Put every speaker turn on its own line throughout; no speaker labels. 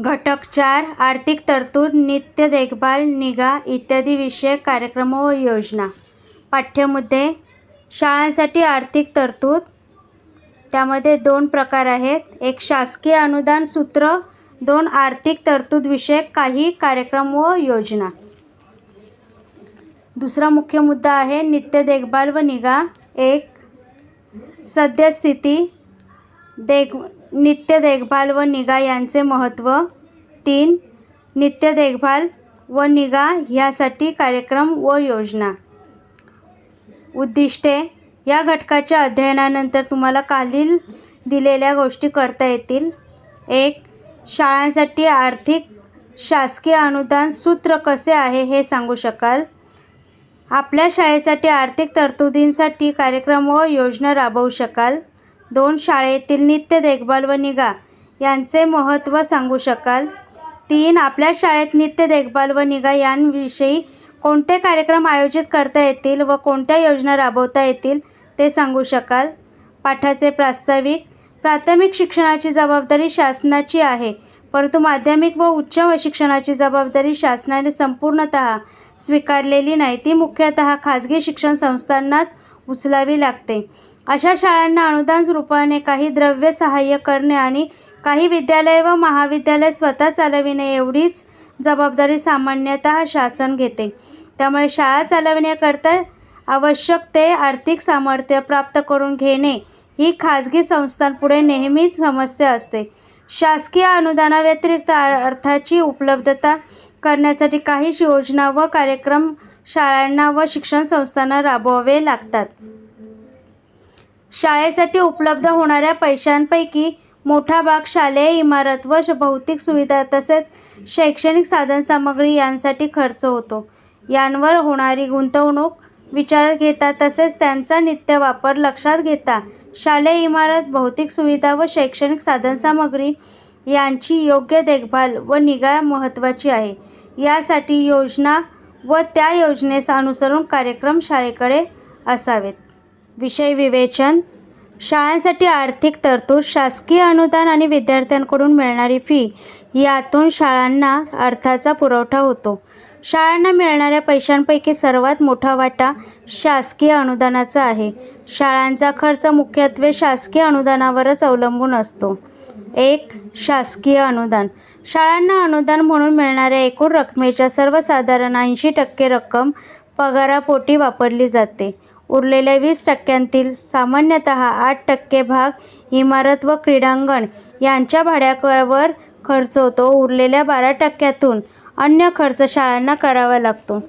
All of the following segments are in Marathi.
घटक चार आर्थिक तरतूद नित्य देखभाल निगा इत्यादी विषयक कार्यक्रम व योजना. पाठ्यमुद्दे शाळांसाठी आर्थिक तरतूद. त्यामध्ये दोन प्रकार आहेत. एक शासकीय अनुदान सूत्र दोन आर्थिक तरतूद विषयक काही कार्यक्रम व योजना. दुसरा मुख्य मुद्दा आहे नित्य देखभाल व निगा. एक सद्यस्थिती. देख नित्य देखभाल व निगा यांचे महत्त्व. तीन नित्य देखभाल व निगा ह्यासाठी कार्यक्रम व योजना. उद्दिष्टे. या घटकाच्या अध्ययनानंतर तुम्हाला खालील दिलेल्या गोष्टी करता येतील. एक शाळांसाठी आर्थिक शासकीय अनुदान सूत्र कसे आहे हे सांगू शकाल. आपल्या शाळेसाठी आर्थिक तरतुदींसाठी कार्यक्रम व योजना राबवू शकाल. दोन शाळेतील नित्य देखभाल व निगा यांचे महत्त्व सांगू शकाल? तीन आपल्या शाळेत नित्य देखभाल व निगा यांविषयी कोणते कार्यक्रम आयोजित करता येतील व कोणत्या योजना राबवता येतील ते सांगू शकाल? पाठाचे प्रास्ताविक प्राथमिक शिक्षणाची जबाबदारी शासनाची आहे परंतु माध्यमिक व उच्च शिक्षणाची जबाबदारी शासनाने संपूर्णतः स्वीकारलेली नाही. ती मुख्यतः खाजगी शिक्षण संस्थांनाच उचलावी लागते. अशा शाळांना अनुदान रूपाने काही द्रव्य सहाय्य करणे आणि काही विद्यालय व महाविद्यालय स्वतः चालविणे एवढीच जबाबदारी सामान्यतः शासन घेते. त्यामुळे शाळा चालविण्याकरता आवश्यक ते आर्थिक सामर्थ्य प्राप्त करून घेणे ही खाजगी संस्थांपुढे नेहमीच समस्या असते. शासकीय अनुदानाव्यतिरिक्त अर्थाची उपलब्धता करण्यासाठी काही योजना व कार्यक्रम शाळांना व शिक्षण संस्थांना राबवावे लागतात. शाळेसाठी उपलब्ध होणाऱ्या पैशांपैकी मोठा भाग शालेय इमारत व श- भौतिक सुविधा तसेच शैक्षणिक साधनसामग्री यांसाठी खर्च होतो. यांवर होणारी गुंतवणूक विचारात घेता तसेच त्यांचा नित्य वापर लक्षात घेता शालेय इमारत भौतिक सुविधा व शैक्षणिक साधनसामग्री यांची योग्य देखभाल व निगा महत्त्वाची आहे. यासाठी योजना व त्या योजनेस अनुसरून कार्यक्रम शाळेकडे असावेत. विषय विवेचन शाळांसाठी आर्थिक तरतूद शासकीय अनुदान आणि विद्यार्थ्यांकडून मिळणारी फी यातून शाळांना अर्थाचा पुरवठा होतो. शाळांना मिळणाऱ्या पैशांपैकी सर्वात मोठा वाटा शासकीय अनुदानाचा आहे. शाळांचा खर्च मुख्यत्वे शासकीय अनुदानावरच अवलंबून असतो. एक शासकीय अनुदान. शाळांना अनुदान म्हणून मिळणाऱ्या एकूण रकमेच्या सर्वसाधारण ऐंशी टक्के रक्कम पगारापोटी वापरली जाते. उरलेल्या वीस टक्क्यांतील सामान्यतः आठ टक्के भाग इमारत व क्रीडांगण यांच्या भाड्यावर खर्च होतो. उरलेल्या बारा टक्क्यातून अन्य खर्च शाळांना करावा लागतो.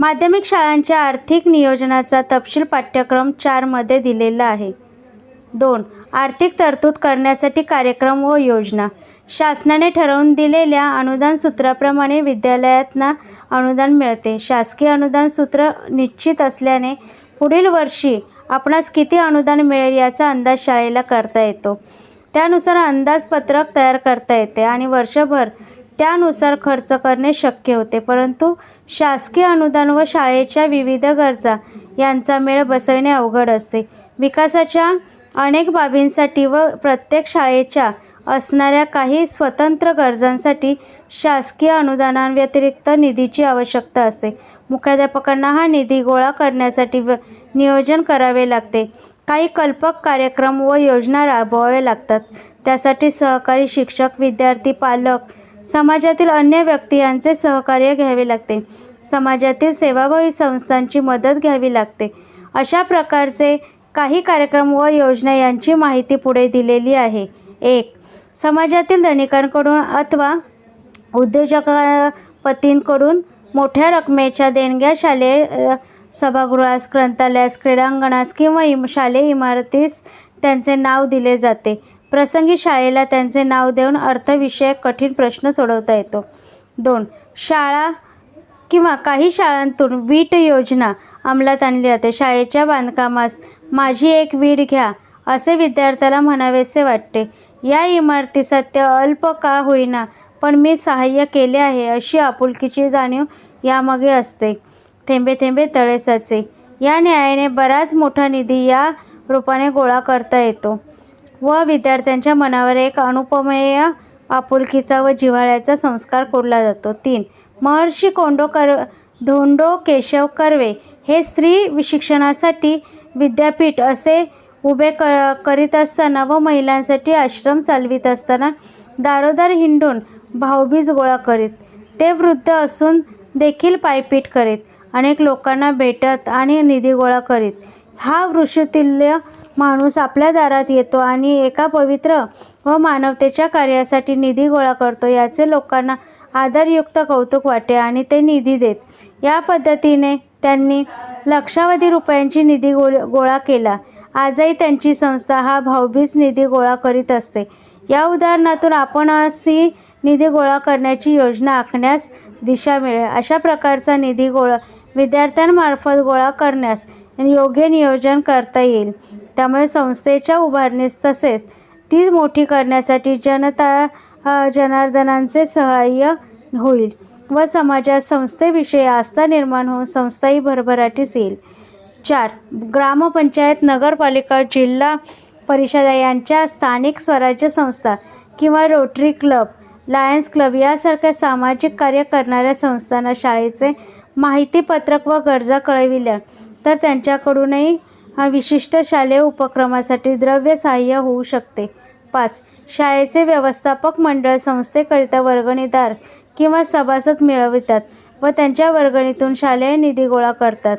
माध्यमिक शाळांच्या आर्थिक नियोजनाचा तपशील पाठ्यक्रम चारमध्ये दिलेला आहे. दोन आर्थिक तरतूद करण्यासाठी कार्यक्रम व योजना. शासनाने ठरवून दिलेल्या अनुदान सूत्राप्रमाणे विद्यालयातना अनुदान मिळते. शासकीय अनुदान सूत्र निश्चित असल्याने पुढील वर्षी आपणास किती अनुदान मिळेल याचा अंदाज शाळेला करता येतो. त्यानुसार अंदाजपत्रक तयार करता येते आणि वर्षभर त्यानुसार खर्च करणे शक्य होते. परंतु शासकीय अनुदान व शाळेच्या विविध गरजा यांचा मेळ बसविणे अवघड असते. विकासाच्या अनेक बाबींसाठी व प्रत्येक शाळेच्या असणाऱ्या काही स्वतंत्र गरजांसाठी शासकीय अनुदानाव्यतिरिक्त निधीची आवश्यकता असते. मुख्याध्यापकांना हा निधी गोळा करण्यासाठी व नियोजन करावे लागते. काही कल्पक कार्यक्रम व योजना राबवाव्या लागतात. त्यासाठी सहकारी शिक्षक विद्यार्थी पालक समाजातील अन्य व्यक्ती यांचे सहकार्य घ्यावे लागते. समाजातील सेवाभावी संस्थांची मदत घ्यावी लागते. अशा प्रकारचे काही कार्यक्रम व योजना यांची माहिती पुढे दिलेली आहे. एक समाजातील धनिकांकडून अथवा उद्योजकपतींकडून मोठ्या रकमेच्या देणग्या शालेय सभागृहास ग्रंथालयास क्रीडांगणास किंवा इम शालेय इमारतीस त्यांचे नाव दिले जाते. प्रसंगी शाळेला त्यांचे नाव देऊन अर्थविषयक कठीण प्रश्न सोडवता येतो. दोन शाळा किंवा काही शाळांतून वीट योजना अंमलात आणली जाते. शाळेच्या बांधकामास माझी एक वीट घ्या असे विद्यार्थ्याला म्हणावेसे वाटते. या इमारती सत्य अल्प का होईना पण मी सहाय्य केले आहे अशी आपुलकीची जाणीव यामागे असते. थेंबे थेंबे तळे साचे. या न्यायाने बराच मोठा निधी या रूपाने गोळा करता येतो व विद्यार्थ्यांच्या मनावर एक अनुपमेय आपुलकीचा व जिव्हाळ्याचा संस्कार कोरला जातो. तीन. महर्षी कोंडो कर धोंडो केशव कर्वे हे स्त्री शिक्षणासाठी विद्यापीठ असे उभे क करीत असताना व महिलांसाठी आश्रम चालवित असताना दारोदार हिंडून भाऊबीज गोळा करीत. ते वृद्ध असून देखील पायपीट करीत. अनेक लोकांना भेटत आणि निधी गोळा करीत. हा वृषतुल्य माणूस आपल्या दारात येतो आणि एका पवित्र व मानवतेच्या कार्यासाठी निधी गोळा करतो. याचे लोकांना आदरयुक्त कौतुक वाटे आणि ते निधी देत. या पद्धतीने त्यांनी लक्षावधी रुपयांची निधी गोळ गोळा केला. आजही त्यांची संस्था हा भाऊबीज निधी गोळा करीत असते. या उदाहरणातून आपण अशी निधी गोळा करण्याची योजना आखण्यास दिशा मिळेल. अशा प्रकारचा निधी गोळा विद्यार्थ्यांमार्फत गोळा करण्यास योग्य नियोजन करता येईल. त्यामुळे संस्थेच्या उभारणीस तसेच ती मोठी करण्यासाठी जनता जनार्दनांचे सहाय्य होईल व समाजात संस्थेविषयी आस्था निर्माण होऊन संस्थाही भरभराटीस येईल. चार. ग्रामपंचायत नगरपालिका जिल्हा परिषदा यांच्या स्थानिक स्वराज्य संस्था किंवा रोटरी क्लब लायन्स क्लब यासारख्या सामाजिक कार्य करणाऱ्या संस्थांना शाळेचे माहितीपत्रक व गरजा कळविल्या. तर त्यांच्याकडूनही विशिष्ट शालेय उपक्रमासाठी द्रव्य सहाय्य होऊ शकते. पाच. शाळेचे व्यवस्थापक मंडळ संस्थेकरिता वर्गणीदार किंवा सभासद मिळवितात व त्यांच्या वर्गणीतून शालेय निधी गोळा करतात.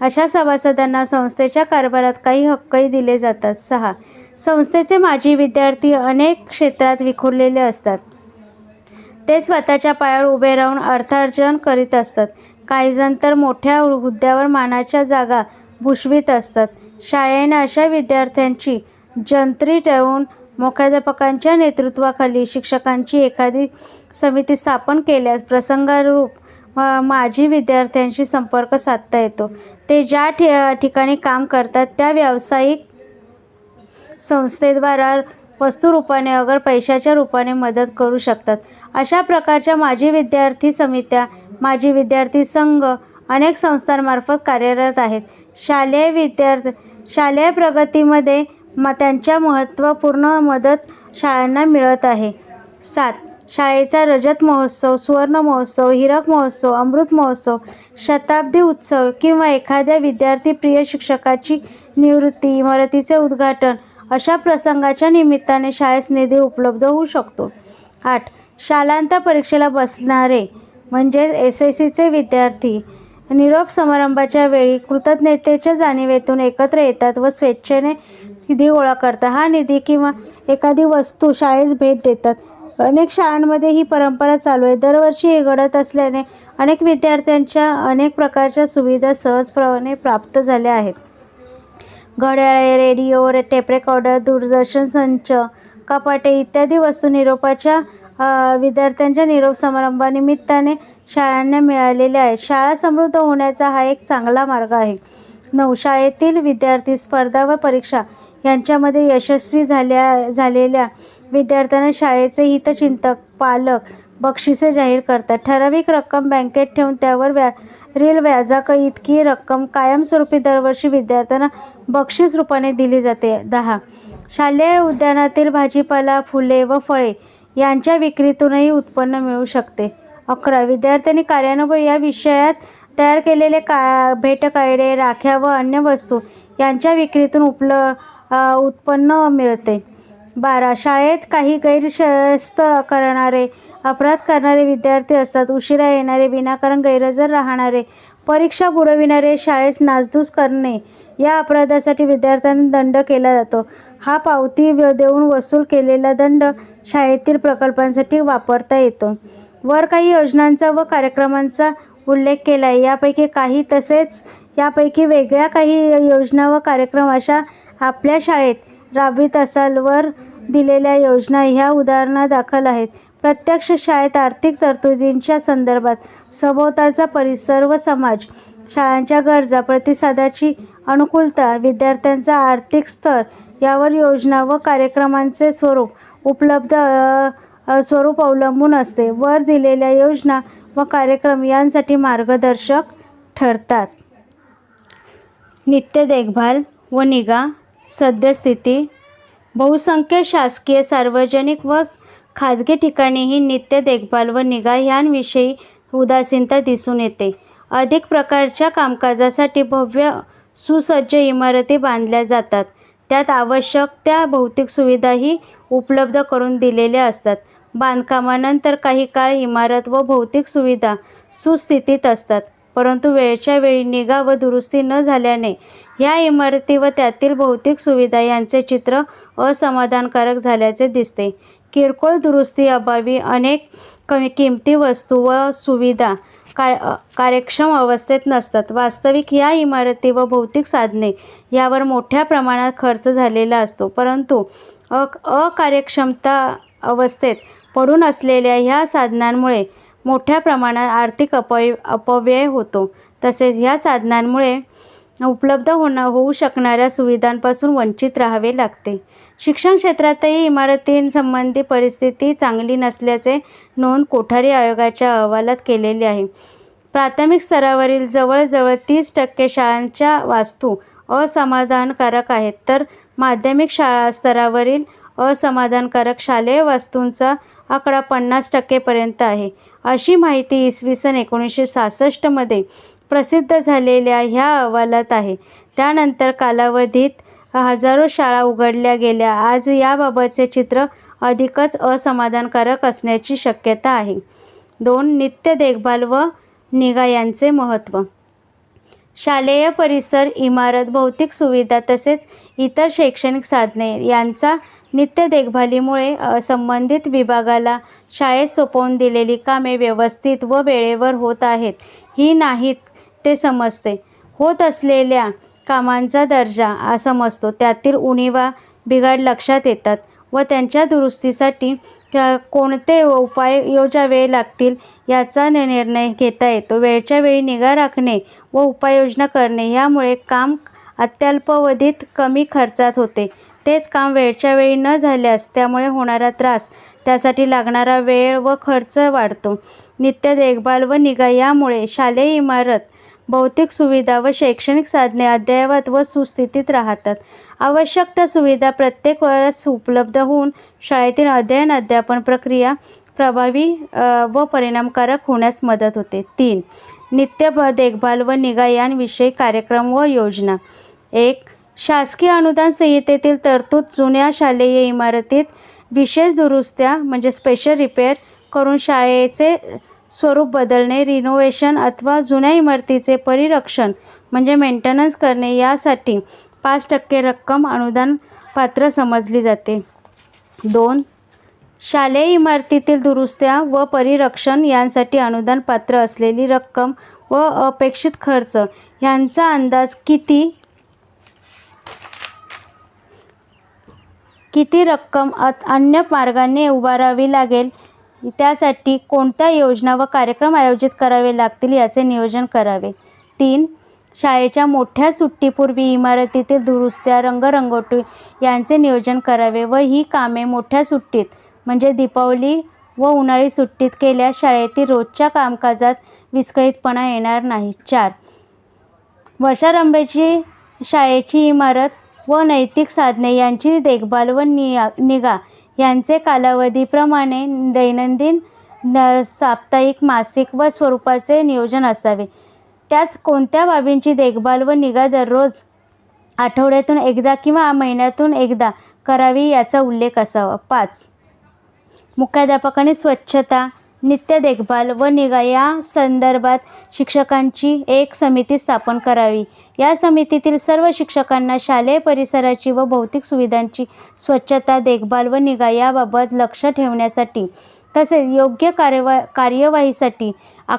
अशा सभासदांना संस्थेच्या कारभारात काही हक्कही दिले जातात. सहा. संस्थेचे माजी विद्यार्थी अनेक क्षेत्रात विखुरलेले असतात. ते स्वतःच्या पायावर उभे राहून अर्थार्जन करीत असतात. काहीजण तर मोठ्या हुद्द्यावर मानाच्या जागा भूषवित असतात. शाळेने अशा विद्यार्थ्यांची जंत्री ठेवून मुख्याध्यापकांच्या नेतृत्वाखाली शिक्षकांची एखादी समिती स्थापन केल्यास प्रसंगारूप माझी माजी विद्यार्थ्यांशी संपर्क साधता येतो. ते ज्या ठि ठिकाणी काम करतात त्या व्यावसायिक संस्थेद्वारा वस्तुरूपाने अगर पैशाच्या रूपाने मदत करू शकतात. अशा प्रकारच्या माजी विद्यार्थी समित्या माजी विद्यार्थी संघ अनेक संस्थांमार्फत कार्यरत आहेत. शालेय विद्यार्थी शालेय प्रगतीमध्ये म त्यांच्या महत्त्वपूर्ण मदत शाळांना मिळत आहे. सात शाळेचा रजत महोत्सव सुवर्ण महोत्सव हिरक महोत्सव अमृत महोत्सव शताब्दी उत्सव किंवा एखाद्या विद्यार्थी प्रिय शिक्षकाची निवृत्ती इमारतीचे उद्घाटन अशा प्रसंगाच्या निमित्ताने शाळेस निधी उपलब्ध होऊ शकतो. आठ. शालांत परीक्षेला बसणारे म्हणजे एस एस सीचे विद्यार्थी निरोप समारंभाच्या वेळी कृतज्ञतेच्या जाणीवेतून एकत्र येतात व स्वेच्छेने निधी गोळा करतात. हा निधी किंवा एखादी वस्तू शाळेस भेट देतात. अनेक शाळांमध्ये ही परंपरा चालू आहे. दरवर्षी हे घडत असल्याने अनेक विद्यार्थ्यांच्या अनेक प्रकारच्या सुविधा सहजप्रमाणे प्राप्त झाल्या आहेत. घड्याळे रेडिओ रे टेप रेकॉर्डर दूरदर्शन संच कपाटे इत्यादी वस्तू निरोपाच्या विद्यार्थ्यांच्या निरोप समारंभानिमित्ताने शाळांना मिळालेल्या आहेत. शाळा समृद्ध होण्याचा हा एक चांगला मार्ग आहे. नवशाळेतील विद्यार्थी स्पर्धा व परीक्षा यांच्यामध्ये यशस्वी झाल्या झालेल्या विद्यार्थ्यांना शाळेचे हितचिंतक पालक बक्षिसे जाहीर करतात. ठराविक रक्कम बँकेत ठेवून त्यावर व्या रील व्याजाक इतकी रक्कम कायमस्वरूपी दरवर्षी विद्यार्थ्यांना बक्षीस रूपाने दिली जाते. दहा. शालेय उद्यानातील भाजीपाला फुले व फळे यांच्या विक्रीतूनही उत्पन्न मिळू शकते. अकरा. विद्यार्थ्यांनी कार्यानुभव या विषयात तयार केलेले का भेटकायडे राख्या व अन्य वस्तू यांच्या विक्रीतून उपल उत्पन्न मिळते. बारा. शाळेत काही गैरशस्त करणारे अपराध करणारे विद्यार्थी असतात. उशिरा येणारे विनाकारण गैरहजर राहणारे परीक्षा बुडविणारे शाळेस नासधूस करणे या अपराधासाठी विद्यार्थ्यांना दंड केला जातो. हा पावती देऊन वसूल केलेला दंड शाळेतील प्रकल्पांसाठी वापरता येतो. वर काही योजनांचा व कार्यक्रमांचा उल्लेख केला आहे यापैकी काही तसेच यापैकी वेगळ्या काही योजना व कार्यक्रम अशा आपल्या शाळेत राबवित असाल वर दिलेल्या योजना ह्या उदाहरणादाखल आहेत. प्रत्यक्ष शाळेत आर्थिक तरतुदींच्या संदर्भात सभोवतालचा परिसर व समाज शाळांच्या गरजा प्रतिसादाची अनुकूलता विद्यार्थ्यांचा आर्थिक स्तर यावर योजना व कार्यक्रमांचे स्वरूप उपलब्ध स्वरूप अवलंबून असते. वर दिलेल्या योजना व कार्यक्रम यांसाठी मार्गदर्शक ठरतात. नित्य देखभाल व निगा सद्यस्थिती. बहुसंख्य शासकीय सार्वजनिक व खाजगी ठिकाणीही नित्य देखभाल व निगा यांविषयी उदासीनता दिसून येते. अधिक प्रकारच्या कामकाजासाठी भव्य सुसज्ज इमारती बांधल्या जातात. त्यात आवश्यक त्या भौतिक सुविधाही उपलब्ध करून दिलेल्या असतात. बांधकामानंतर काही काळ इमारत व भौतिक सुविधा सुस्थितीत असतात. परंतु वेळच्या वेळी निगा व दुरुस्ती न झाल्याने ह्या इमारती व त्यातील भौतिक सुविधा यांचे चित्र असमाधानकारक झाल्याचे दिसते. किरकोळ दुरुस्ती अभावी अनेक कमी किमती वस्तू व सुविधा का कार्यक्षम अवस्थेत नसतात. वास्तविक ह्या इमारती व भौतिक साधने यावर मोठ्या प्रमाणात खर्च झालेला असतो. परंतु अ अकार्यक्षमता अवस्थेत पडून असलेल्या ह्या साधनांमुळे मोठ्या प्रमाणात आर्थिक अपय अपव्यय होतो. तसेच ह्या साधनांमुळे उपलब्ध होणं होऊ शकणाऱ्या सुविधांपासून वंचित राहावे लागते. शिक्षण क्षेत्रातही इमारतींसंबंधी परिस्थिती चांगली नसल्याचे नोंद कोठारी आयोगाच्या अहवालात केलेली आहे. प्राथमिक स्तरावरील जवळजवळ तीस टक्के शाळांच्या वास्तू असमाधानकारक आहेत. तर माध्यमिक शाळा स्तरावरील असमाधानकारक शालेय वास्तूंचा आकडा पन्नास टक्केपर्यंत आहे. अशी माहिती इसवी सन एकोणीसशे सहासष्टमध्ये प्रसिद्ध झालेल्या ह्या अहवालात आहे. त्यानंतर कालावधीत हजारो शाळा उघडल्या गेल्या. आज याबाबतचे चित्र अधिकच असमाधानकारक असण्याची शक्यता आहे. दोन नित्य देखभाल व निगा यांचे महत्त्व. शालेय परिसर इमारत भौतिक सुविधा तसेच इतर शैक्षणिक साधने यांचा नित्य देखभालीमुळे संबंधित विभागाला शाळेत सोपवून दिलेली कामे व्यवस्थित व वेळेवर होत आहेत. ही नाहीत ते समजते. होत असलेल्या कामांचा दर्जा समजतो. त्यातील उणीवा बिघाड लक्षात येतात व त्यांच्या दुरुस्तीसाठी कोणते उपाय योजावे लागतील याचा निर्णय घेता येतो. वेळच्या वेळी निगा राखणे व उपाययोजना करणे यामुळे काम अत्यल्पावधीत कमी खर्चात होते. तेच काम वेळच्या वेळी न झाल्यास त्यामुळे होणारा त्रास त्यासाठी लागणारा वेळ व खर्च वाढतो. नित्य देखभाल व निगा यामुळे शालेय इमारत भौतिक सुविधा व शैक्षणिक साधने अद्ययावत व सुस्थितीत राहतात. आवश्यक त्या सुविधा प्रत्येक वेळेस उपलब्ध होऊन शाळेतील अध्ययन अध्यापन प्रक्रिया प्रभावी व परिणामकारक होण्यास मदत होते. तीन नित्य देखभाल व निगा यांविषयी कार्यक्रम व योजना. एक शासकीय अनुदान संहितेतील तरतूद जुन्या शालेय इमारतीत विशेष दुरुस्त्या म्हणजे स्पेशल रिपेअर करून शाळेचे स्वरूप बदलणे रिनोव्हेशन अथवा जुन्या इमारतीचे परिरक्षण म्हणजे मेंटेनन्स करणे यासाठी पाच टक्के रक्कम अनुदान पात्र समजली जाते. दोन शालेय इमारतीतील दुरुस्त्या व परिरक्षण यांसाठी अनुदान पात्र असलेली रक्कम व अपेक्षित खर्च यांचा अंदाज किती? किती रक्कम अत- अन्य मार्गाने उभारावी लागेल? त्यासाठी कोणत्या योजना व कार्यक्रम आयोजित करावे लागतील याचे नियोजन करावे? तीन शाळेच्या मोठ्या सुट्टीपूर्वी इमारतीतील दुरुस्त्या रंगरंगोटी यांचे नियोजन करावे व ही कामे मोठ्या सुट्टीत म्हणजे दीपावली व उन्हाळी सुट्टीत केल्यास शाळेतील रोजच्या कामकाजात विस्कळीतपणा येणार नाही. चार वर्षारंभेची शाळेची इमारत व नैतिक साधने यांची देखभाल व निया निगा यांचे कालावधीप्रमाणे दैनंदिन न साप्ताहिक मासिक व स्वरूपाचे नियोजन असावे. त्यात कोणत्या बाबींची देखभाल व निगा दररोज आठवड्यातून एकदा किंवा महिन्यातून एकदा करावी याचा उल्लेख असावा? पाच. मुख्याध्यापकाने स्वच्छता. नित्य देखभाल व निगा या संदर्भात शिक्षकांची एक समिती स्थापन करावी. या समितीतील सर्व शिक्षकांना शालेय परिसराची व भौतिक सुविधांची स्वच्छता देखभाल व निगा याबाबत लक्ष ठेवण्यासाठी तसेच योग्य कार्यवा कार्यवाहीसाठी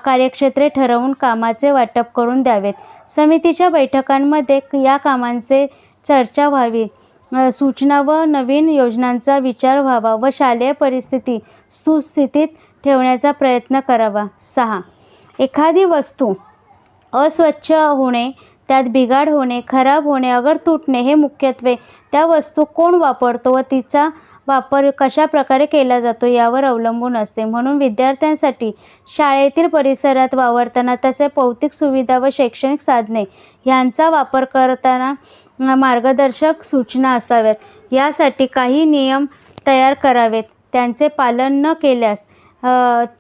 कार्यक्षेत्रे ठरवून कामाचे वाटप करून द्यावेत. समितीच्या बैठकांमध्ये या कामांचे चर्चा व्हावी. सूचना व नवीन योजनांचा विचार व्हावा व शालेय परिस्थिती सुस्थितीत ठेवण्याचा प्रयत्न करावा. सहा. एखादी वस्तू अस्वच्छ होणे त्यात बिघाड होणे खराब होणे अगर तुटणे हे मुख्यत्वे त्या वस्तू कोण वापरतो व तिचा वापर कशा प्रकारे केला जातो यावर अवलंबून असते. म्हणून विद्यार्थ्यांसाठी शाळेतील परिसरात वावरताना तसे भौतिक सुविधा व शैक्षणिक साधने यांचा वापर करताना मार्गदर्शक सूचना असाव्यात. यासाठी काही नियम तयार करावेत. त्यांचे पालन न केल्यास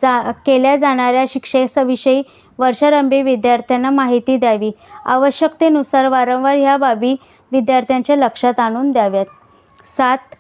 जा केल्या जाणाऱ्या शिक्षेविषयी वर्षारंभी विद्यार्थ्यांना माहिती द्यावी. आवश्यकतेनुसार वारंवार ह्या बाबी विद्यार्थ्यांच्या लक्षात आणून द्याव्यात. सात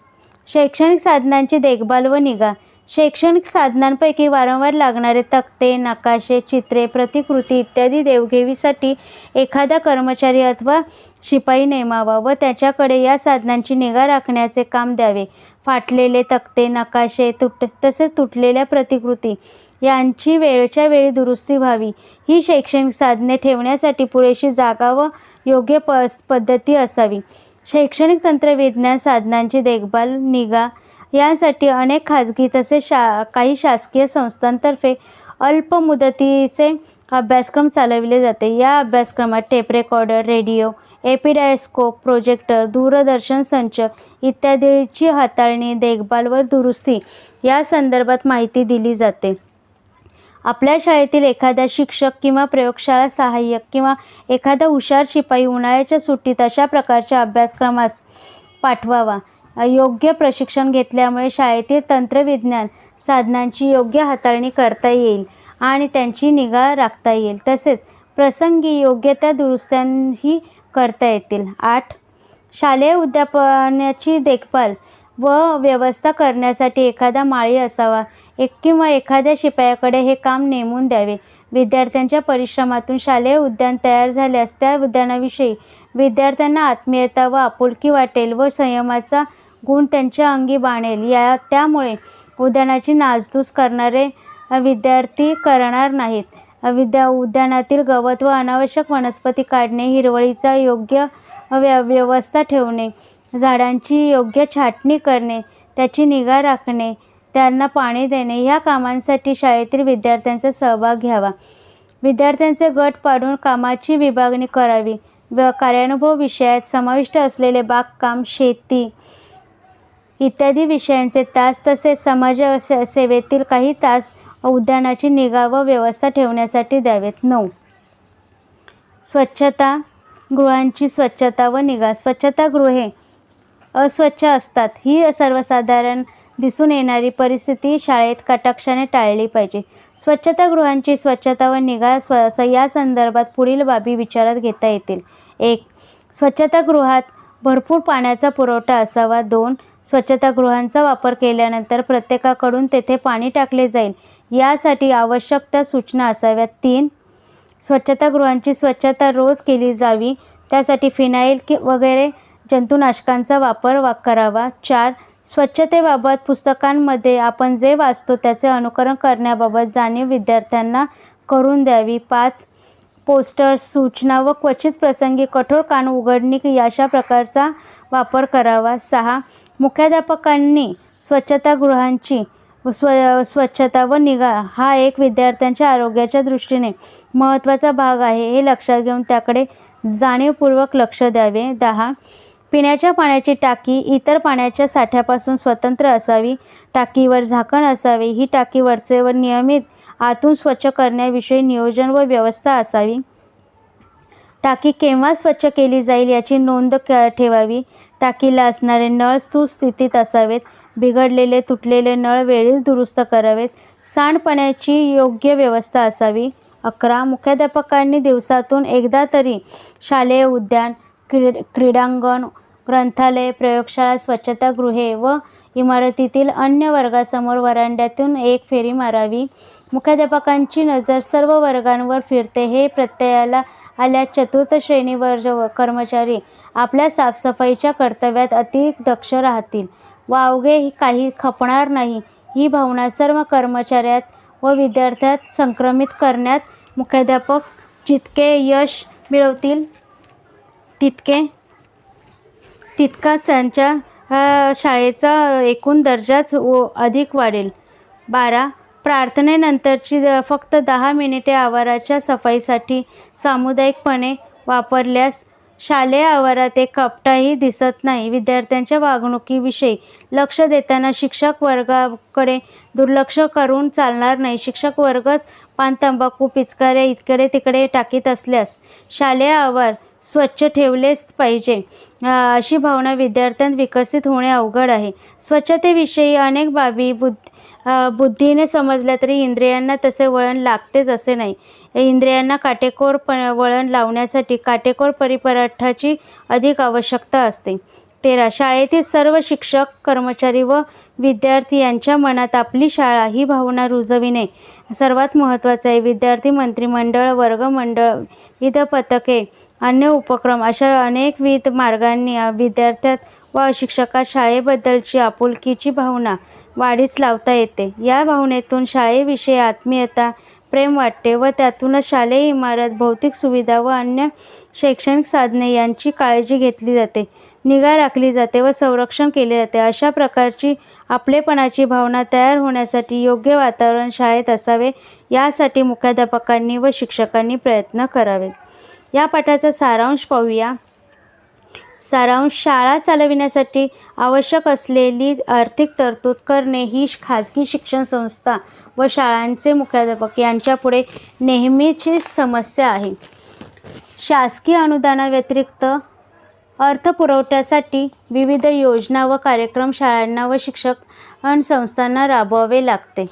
शैक्षणिक साधनांची देखभाल व निगा. शैक्षणिक साधनांपैकी वारंवार लागणारे तक्ते नकाशे चित्रे प्रतिकृती इत्यादी देवघेवीसाठी एखादा कर्मचारी अथवा शिपाई नेमावा व त्याच्याकडे या साधनांची निगा राखण्याचे काम द्यावे. फाटलेले तक्ते नकाशे तुट तसेच तुटलेल्या प्रतिकृती यांची वेळच्या वेळी दुरुस्ती व्हावी. ही शैक्षणिक साधने ठेवण्यासाठी पुरेशी जागा व योग्य प पद्धती असावी. शैक्षणिक तंत्रविज्ञान साधनांची देखभाल निगा यासाठी अनेक खाजगी तसेच शा काही शासकीय संस्थांतर्फे अल्प मुदतीचे अभ्यासक्रम चालविले जाते. या अभ्यासक्रमात tape recorder radio epidiascope projector दूरदर्शन संच इत्यादीची हाताळणी देखभाल व दुरुस्ती या संदर्भात माहिती दिली जाते. आपल्या शाळेतील एखादा शिक्षक किंवा प्रयोगशाळा सहाय्यक किंवा एखादा हुशार शिपाई उन्हाळ्याच्या सुट्टीत अशा प्रकारच्या अभ्यासक्रमास पाठवावा. योग्य प्रशिक्षण घेतल्यामुळे शाळेतील तंत्रविज्ञान साधनांची योग्य हाताळणी करता येईल आणि त्यांची निगा राखता येईल. तसेच प्रसंगी योग्य त्या दुरुस्त्यांही करता येतील. आठ शालेय उद्यापनाची देखभाल व व्यवस्था करण्यासाठी एखादा माळी असावा. एक किंवा एखाद्या शिपायाकडे हे काम नेमून द्यावे. विद्यार्थ्यांच्या परिश्रमातून शालेय उद्यान तयार झाल्यास त्या उद्यानाविषयी विद्यार्थ्यांना आत्मीयता व आपुलकी वाटेल व संयमाचा गुण त्यांच्या अंगी बाणेल. या त्यामुळे उद्यानाची नासधूस करणारे विद्यार्थी करणार नाहीत. विद्या उद्यानातील गवत व अनावश्यक वनस्पती काढणे हिरवळीचा योग्य व्य व्यवस्था ठेवणे झाडांची योग्य छाटणी करणे त्याची निगा राखणे त्यांना पाणी देणे या कामांसाठी शाळेतील विद्यार्थ्यांचा सहभाग घ्यावा. विद्यार्थ्यांचे गट पाडून कामाची विभागणी करावी. व कार्यानुभव विषयात समाविष्ट असलेले बागकाम शेती इत्यादी विषयांचे तास तसेच समाज सेवेतील काही तास उद्यानाची निगा व व्यवस्था ठेवण्यासाठी द्यावेत. नऊ. स्वच्छता गृहांची स्वच्छता व निगा. स्वच्छतागृहे अस्वच्छ असतात. ही सर्वसाधारण दिसून येणारी परिस्थिती शाळेत कटाक्षाने टाळली पाहिजे. स्वच्छतागृहांची स्वच्छता व निगा स्व असं या संदर्भात पुढील बाबी विचारात घेता येतील. एक स्वच्छतागृहात भरपूर पाण्याचा पुरवठा असावा. दोन स्वच्छतागृहांचा वापर केल्यानंतर प्रत्येकाकडून तेथे पाणी टाकले जाईल. यासाठी आवश्यक त्या सूचना असाव्यात. तीन स्वच्छतागृहांची स्वच्छता रोज केली जावी. त्यासाठी फिनाईल कि वगैरे जंतुनाशकांचा वापर वा करावा. चार स्वच्छतेबाबत पुस्तकांमध्ये आपण जे वाचतो त्याचे अनुकरण करण्याबाबत जाणीव विद्यार्थ्यांना करून द्यावी. पाच पोस्टर्स सूचना व क्वचित प्रसंगी कठोर कान उघडणी अशा प्रकारचा वापर करावा. सहा मुख्याध्यापकांनी स्वच्छतागृहांची स्व स्वच्छता व निगा हा एक विद्यार्थ्यांच्या आरोग्याच्या दृष्टीने महत्त्वाचा भाग आहे. हे लक्षात घेऊन त्याकडे जाणीवपूर्वक लक्ष द्यावे. दहा पिण्याच्या पाण्याची टाकी इतर पाण्याच्या साठ्यापासून स्वतंत्र असावी. टाकीवर झाकण असावे. ही टाकी व नियमित आतून स्वच्छ करण्याविषयी नियोजन व व्यवस्था असावी. टाकी केव्हा स्वच्छ केली जाईल याची नोंद क ठेवावी. टाकीला असणारे नळ सुस्थितीत असावेत. बिघडलेले तुटलेले नळ वेळीच दुरुस्त करावेत. सांडपाण्याची योग्य व्यवस्था असावी. अकरा मुख्याध्यापकांनी दिवसातून एकदा तरी शालेय उद्यान क्रीड क्रीडांगण ग्रंथालय प्रयोगशाळा स्वच्छतागृहे व इमारतीतील अन्य वर्गासमोर वरांड्यातून एक फेरी मारावी. मुख्याध्यापकांची नजर सर्व वर्गांवर फिरते हे प्रत्ययाला आल्या चतुर्थ श्रेणीवर जो कर्मचारी आपल्या साफसफाईच्या कर्तव्यात अति दक्ष राहतील. व अवघे काही खपणार नाही. ही भावना सर्व कर्मचाऱ्यात व विद्यार्थ्यात संक्रमित करण्यात मुख्याध्यापक जितके यश मिळवतील तितके तितकाच त्यांच्या शाळेचा एकूण दर्जाच व अधिक वाढेल. बारा प्रार्थनेनंतरची फक्त दहा मिनिटे आवाराच्या सफाईसाठी सामुदायिकपणे वापरल्यास शालेय आवारात एक कपटाही दिसत नाही. विद्यार्थ्यांच्या वागणुकीविषयी लक्ष देताना शिक्षक वर्गाकडे दुर्लक्ष करून चालणार नाही. शिक्षक वर्गच पान तंबाखू पिचकाऱ्या इकडे तिकडे टाकीत असल्यास शालेय आवार स्वच्छ ठेवलेच पाहिजे. अशी भावना विद्यार्थ्यांत विकसित होणे अवघड आहे. स्वच्छतेविषयी अनेक बाबी बुद्ध बुद्धीने समजल्या तरी इंद्रियांना तसे वळण लागतेच असे नाही. इंद्रियांना काटेकोर प वळण लावण्यासाठी काटेकोर परिपराठाची अधिक आवश्यकता असते. तेरा शाळेतील सर्व शिक्षक कर्मचारी व विद्यार्थी यांच्या मनात आपली शाळा ही भावना रुजविणे. सर्वात महत्त्वाचं आहे विद्यार्थी मंत्रिमंडळ वर्गमंडळ विध पथके अन्य उपक्रम अशा अनेकविध मार्गांनी विद्यार्थ्यात व शिक्षकात शाळेबद्दलची आपुलकीची भावना वाढीस लावता येते. या भावनेतून शाळेविषयी आत्मीयता प्रेम वाटते व त्यातूनच शालेय इमारत भौतिक सुविधा व अन्य शैक्षणिक साधने यांची काळजी घेतली जाते. निगा राखली जाते व संरक्षण केले जाते. अशा प्रकारची आपलेपणाची भावना तयार होण्यासाठी योग्य वातावरण शाळेत असावे यासाठी मुख्याध्यापकांनी व शिक्षकांनी प्रयत्न करावेत या पाठाचा सारांश पाहूया. सारांश शाळा चालविण्यासाठी आवश्यक असलेली आर्थिक तरतूद करणे ही खाजगी शिक्षण संस्था व शाळांचे मुख्याध्यापक यांच्यापुढे नेहमीची समस्या आहे. शासकीय अनुदानाव्यतिरिक्त अर्थपुरवठ्यासाठी विविध योजना व कार्यक्रम शाळांना व शिक्षक संस्थांना राबवावे लागते.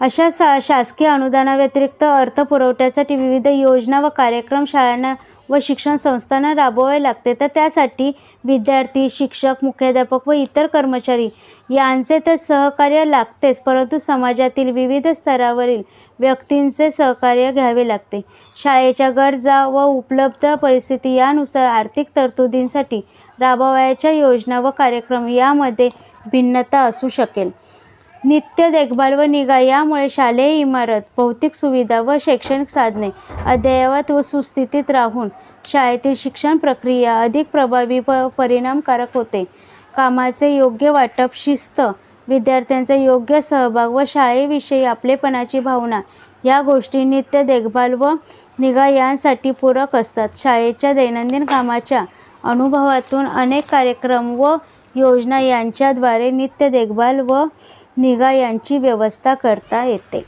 अशा सा शासकीय अनुदानाव्यतिरिक्त अर्थपुरवठ्यासाठी विविध योजना व कार्यक्रम शाळांना व शिक्षण संस्थांना राबवावे लागते. तर त्यासाठी विद्यार्थी शिक्षक मुख्याध्यापक व इतर कर्मचारी यांचे तर सहकार्य लागतेच परंतु समाजातील विविध स्तरावरील व्यक्तींचे सहकार्य घ्यावे लागते. शाळेच्या गरजा व उपलब्ध परिस्थिती यानुसार आर्थिक तरतुदींसाठी राबवायच्या योजना व कार्यक्रम यामध्ये भिन्नता असू शकेल. नित्य देखभाल व निगा यामुळे शालेय इमारत भौतिक सुविधा व शैक्षणिक साधने अद्ययावत व सुस्थितीत राहून शाळेतील शिक्षण प्रक्रिया अधिक प्रभावी व परिणामकारक होते. कामाचे योग्य वाटप शिस्त विद्यार्थ्यांचा योग्य सहभाग व शाळेविषयी आपलेपणाची भावना या गोष्टी नित्य देखभाल व निगा यांसाठी पूरक असतात. शाळेच्या दैनंदिन कामाच्या अनुभवातून अनेक कार्यक्रम व योजना यांच्याद्वारे नित्य देखभाल व निगा यांची व्यवस्था करता येते.